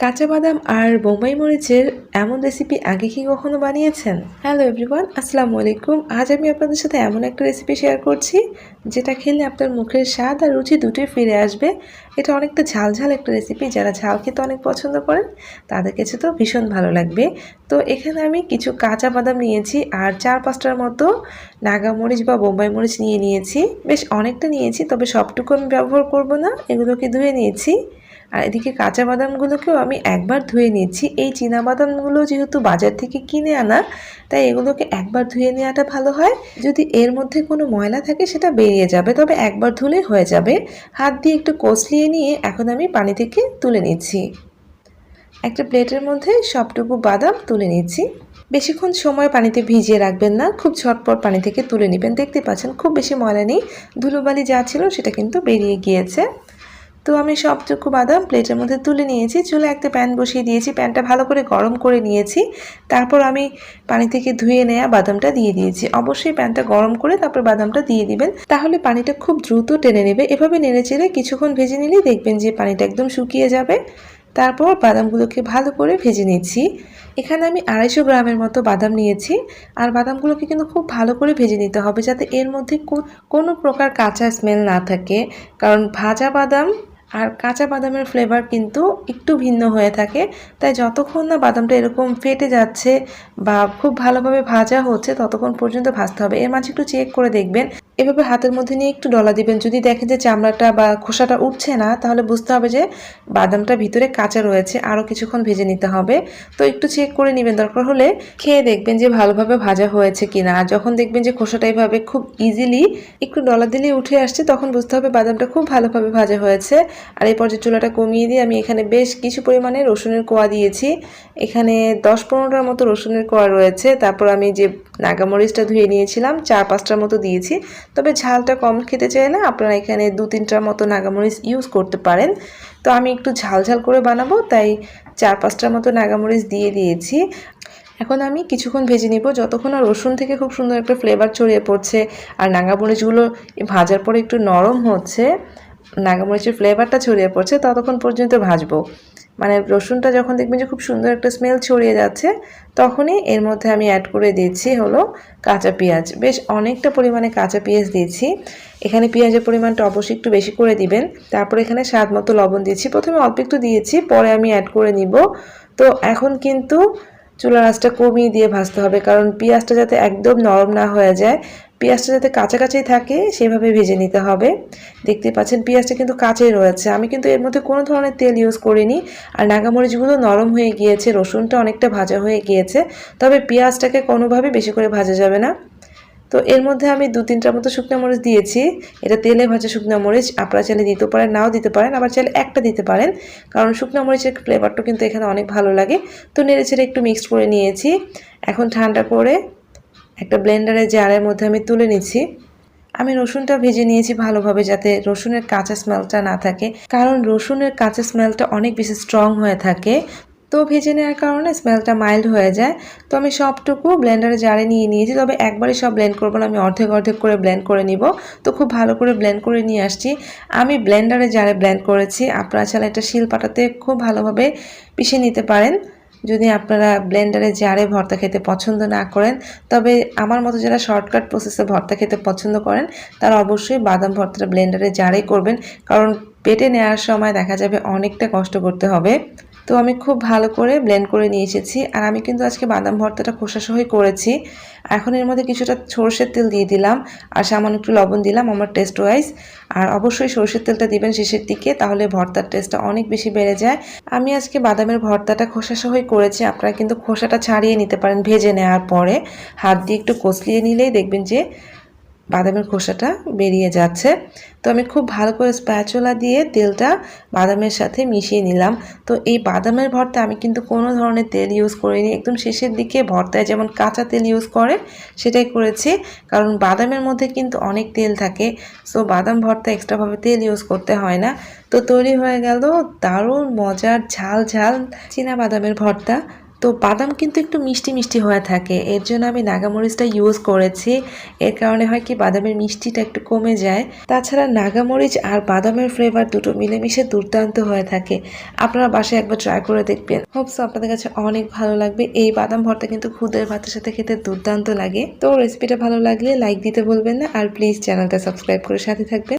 কাঁচা বাদাম আর বোম্বাই মরিচের এমন রেসিপি আগে কি কখনো বানিয়েছেন? হ্যালো এভরিওয়ান আসসালামু আলাইকুম। আজ আমি আপনাদের সাথে এমন একটা রেসিপি শেয়ার করছি, যেটা খেলে আপনার মুখের স্বাদ আর রুচি দুটোই ফিরে আসবে। এটা অনেকটা ঝাল ঝাল একটা রেসিপি যারা ঝাল খেতে অনেক পছন্দ করেন, তাদের কাছে তো ভীষণ ভালো লাগবে। তো এখানে আমি কিছু কাঁচা বাদাম নিয়েছি আর চার পাঁচটার মতো নাগা মরিচ বা বোম্বাই মরিচ নিয়ে নিয়েছি। বেশ অনেকটা নিয়েছি, তবে সবটুকু আমি ব্যবহার করব না, এগুলোকে ধুয়ে নিয়েছি। আর এদিকে কাঁচা বাদামগুলোকেও আমি একবার ধুয়ে নিচ্ছি এই চীনা বাদামগুলো যেহেতু বাজার থেকে কিনে আনা, তাই এগুলোকে একবার ধুয়ে নেওয়াটা ভালো হয়। যদি এর মধ্যে কোনো ময়লা থাকে, সেটা বেরিয়ে যাবে, তবে একবার ধুলে হয়ে যাবে। হাত দিয়ে একটু কষলিয়ে নিয়ে এখন আমি পানি থেকে তুলে নিচ্ছি। একটা প্লেটের মধ্যে সবটুকু বাদাম তুলে নিচ্ছি। বেশিক্ষণ সময় পানিতে ভিজিয়ে রাখবেন না, খুব ঝটপট পানি থেকে তুলে নেবেন। দেখতে পাচ্ছেন, খুব বেশি ময়লা নেই। ধুলোবালি যা ছিল, সেটা কিন্তু বেরিয়ে গিয়েছে। তো আমি সবটুকু বাদাম প্লেটের মধ্যে তুলে নিয়েছি, চুলে একটা প্যান বসিয়ে দিয়েছি, প্যানটা ভালো করে গরম করে নিয়েছি, তারপর আমি পানি থেকে ধুয়ে নেয়া বাদামটা দিয়ে দিয়েছি। অবশ্যই প্যানটা গরম করে তারপর বাদামটা দিয়ে দিবেন, তাহলে পানিটা খুব দ্রুত টেনে নেবে। এভাবে নেড়ে চেড়ে কিছুক্ষণ ভেজে নিলেই দেখবেন যে পানিটা একদম শুকিয়ে যাবে। তারপর বাদামগুলোকে ভালো করে ভেজে নিচ্ছি। এখানে আমি আড়াইশো গ্রামের মতো বাদাম নিয়েছি, আর বাদামগুলোকে কিন্তু খুব ভালো করে ভেজে নিতে হবে যাতে এর মধ্যে কোনো প্রকার কাঁচা স্মেল না থাকে। কারণ ভাজা বাদাম আর কাঁচা বাদামের ফ্লেভার কিন্তু একটু ভিন্ন হয়ে থাকে। তাই যতক্ষণ না বাদামটা এরকম ফেটে যাচ্ছে বা খুব ভালোভাবে ভাজা হচ্ছে, ততক্ষণ পর্যন্ত ভাজতে হবে। এর মাঝে একটু চেক করে দেখবেন। এভাবে হাতের মধ্যে নিয়ে একটু ডলা দিবেন। যদি দেখেন যে চামড়াটা বা খোসাটা উঠছে না, তাহলে বুঝতে হবে যে বাদামটা ভিতরে কাঁচা রয়েছে, আরও কিছুক্ষণ ভেজে নিতে হবে। তো একটু চেক করে নেবেন। দরকার হলে খেয়ে দেখবেন যে ভালোভাবে ভাজা হয়েছে কিনা। আর যখন দেখবেন যে খোসাটা এইভাবে খুব ইজিলি একটু ডলা দিলে উঠে আসছে, তখন বুঝতে হবে বাদামটা খুব ভালোভাবে ভাজা হয়েছে। আর এই পর্যায়ে চুলাটা কমিয়ে দিয়ে আমি এখানে বেশ কিছু পরিমাণে রসুনের কোয়া দিয়েছি। এখানে দশ পনেরোটার মতো রসুনের কোয়া রয়েছে। তারপর আমি যে নাগামরিচটা ধুয়ে নিয়েছিলাম, চার পাঁচটার মতো দিয়েছি। তবে ঝালটা কম খেতে চাইলে আপনারা এখানে দু তিনটার মতো নাগামরিচ ইউজ করতে পারেন। তো আমি একটু ঝাল ঝাল করে বানাবো, তাই চার পাঁচটার মতো নাগামরিচ দিয়ে দিয়েছি। এখন আমি কিছুক্ষণ ভেজে নিব, যতক্ষণ আর রসুন থেকে খুব সুন্দর একটা ফ্লেভার ছড়িয়ে পড়ছে, আর নাগামরিচগুলো ভাজার পরে একটু নরম হচ্ছে, নাগামরিচের ফ্লেভারটা ছড়িয়ে পড়ছে, ততক্ষণ পর্যন্ত ভাজবো। মানে রসুনটা যখন দেখবেন যে খুব সুন্দর একটা স্মেল ছড়িয়ে যাচ্ছে, তখনই এর মধ্যে আমি অ্যাড করে দিয়েছি হলো কাঁচা পেঁয়াজ। বেশ অনেকটা পরিমাণে কাঁচা পেঁয়াজ দিয়েছি। এখানে পেঁয়াজের পরিমাণটা অবশ্যই একটু বেশি করে দিবেন। তারপর এখানে স্বাদ মতো লবণ দিয়েছি। প্রথমে অল্প একটু দিয়েছি, পরে আমি অ্যাড করে নিব। তো এখন কিন্তু চুলার আঁচটা কমিয়ে দিয়ে ভাজতে হবে, কারণ পেঁয়াজটা যাতে একদম নরম না হয়ে যায়, পেঁয়াজটা যাতে কাছাকাছি থাকে সেভাবে ভেজে নিতে হবে। দেখতে পাচ্ছেন পেঁয়াজটা কিন্তু কাঁচাই রয়েছে। আমি কিন্তু এর মধ্যে কোনো ধরনের তেল ইউজ করিনি, আর নাগামরিচগুলো নরম হয়ে গিয়েছে, রসুনটা অনেকটা ভাজা হয়ে গিয়েছে, তবে পেঁয়াজটাকে কোনোভাবে বেশি করে ভাজা যাবে না। তো এর মধ্যে আমি দু তিনটার মতো শুকনো মরিচ দিয়েছি। এটা তেলে ভাজা শুকনো মরিচ, আপনারা চাইলে দিতে পারেন, নাও দিতে পারেন, আবার চাইলে একটা দিতে পারেন। কারণ শুকনো মরিচের ফ্লেভারটা কিন্তু এখানে অনেক ভালো লাগে। তো নেড়ে ছেড়ে একটু মিক্সড করে নিয়েছি। এখন ঠান্ডা করে একটা ব্লেন্ডারের জারের মধ্যে আমি তুলে নিচ্ছি। আমি রসুনটা ভেজে নিয়েছি ভালোভাবে যাতে রসুনের কাঁচা স্মেলটা না থাকে। কারণ রসুনের কাঁচা স্মেলটা অনেক বেশি স্ট্রং হয়ে থাকে। তো ভেজে নেওয়ার কারণে স্মেলটা মাইল্ড হয়ে যায়। তো আমি সবটুকু ব্লেন্ডারে জারে নিয়ে নিয়েছি। তবে একবারই সব ব্লেন্ড করব না, আমি অর্ধেক অর্ধেক করে ব্লেন্ড করে নিব। তো খুব ভালো করে ব্লেন্ড করে নিয়ে আসছি। আমি ব্লেন্ডারে জারে ব্লেন্ড করেছি। আপনারা চাইলে এটা শিল পাটাতে খুব ভালোভাবে পিষে নিতে পারেন। যদি আপনারা ব্লেন্ডারে জারে ভর্তা খেতে পছন্দ না করেন, তবে আমার মতো যারা শর্টকাট প্রসেসে ভর্তা খেতে পছন্দ করেন, তারা অবশ্যই বাদাম ভর্তাটা ব্লেন্ডারে জারে করবেন। কারণ পেটে নেওয়ার সময় দেখা যাবে অনেকটা কষ্ট করতে হবে। তো আমি খুব ভালো করে ব্লেন্ড করে নিয়ে এসেছি। আর আমি কিন্তু আজকে বাদাম ভর্তাটা খোসাসহই করেছি। এখন এর মধ্যে কিছুটা সর্ষের তেল দিয়ে দিলাম। আর সামান্য একটু লবণ দিলাম আমার টেস্ট ওয়াইজ আর অবশ্যই সর্ষের তেলটা দিবেন শেষের দিকে, তাহলে ভর্তার টেস্টটা অনেক বেশি বেড়ে যায়। আমি আজকে বাদামের ভর্তাটা খোসাসহই করেছি। আপনারা কিন্তু খোসাটা ছাড়িয়ে নিতে পারেন ভেজে নেওয়ার পরে। হাত দিয়ে একটু কষলিয়ে নিলেই দেখবেন যে বাদামের খোসাটা বেরিয়ে যাচ্ছে। তো আমি খুব ভালো করে স্প্যাচুলা দিয়ে তেলটা বাদামের সাথে মিশিয়ে নিলাম। তো এই বাদামের ভর্তা আমি কিন্তু কোনো ধরনের তেল ইউজ করিনি। একদম শেষের দিকে ভর্তায় যেমন কাঁচা তেল ইউজ করে, সেটাই করেছি। কারণ বাদামের মধ্যে কিন্তু অনেক তেল থাকে। সো বাদাম ভর্তা এক্সট্রাভাবে তেল ইউজ করতে হয় না। তো তৈরি হয়ে গেল দারুণ মজার ঝাল ঝাল চীনা বাদামের ভর্তা। তো বাদাম কিন্তু একটু মিষ্টি মিষ্টি হয়ে থাকে। এর জন্য আমি নাগামরিচটা ইউজ করেছি। এর কারণে হয় কি বাদামের মিষ্টিটা একটু কমে যায়। তাছাড়া নাগামরিচ আর বাদামের ফ্লেভার দুটো মিলেমিশে দুর্দান্ত হয়ে থাকে। আপনারা বাসায় একবার ট্রাই করে দেখবেন। হোপসো আপনাদের কাছে অনেক ভালো লাগবে। এই বাদাম ভর্তা কিন্তু খুদের ভাতের সাথে খেতে দুর্দান্ত লাগে। তো রেসিপিটা ভালো লাগলে লাইক দিতে বলবেন না। আর প্লিজ চ্যানেলটা সাবস্ক্রাইব করে সাথে থাকবেন।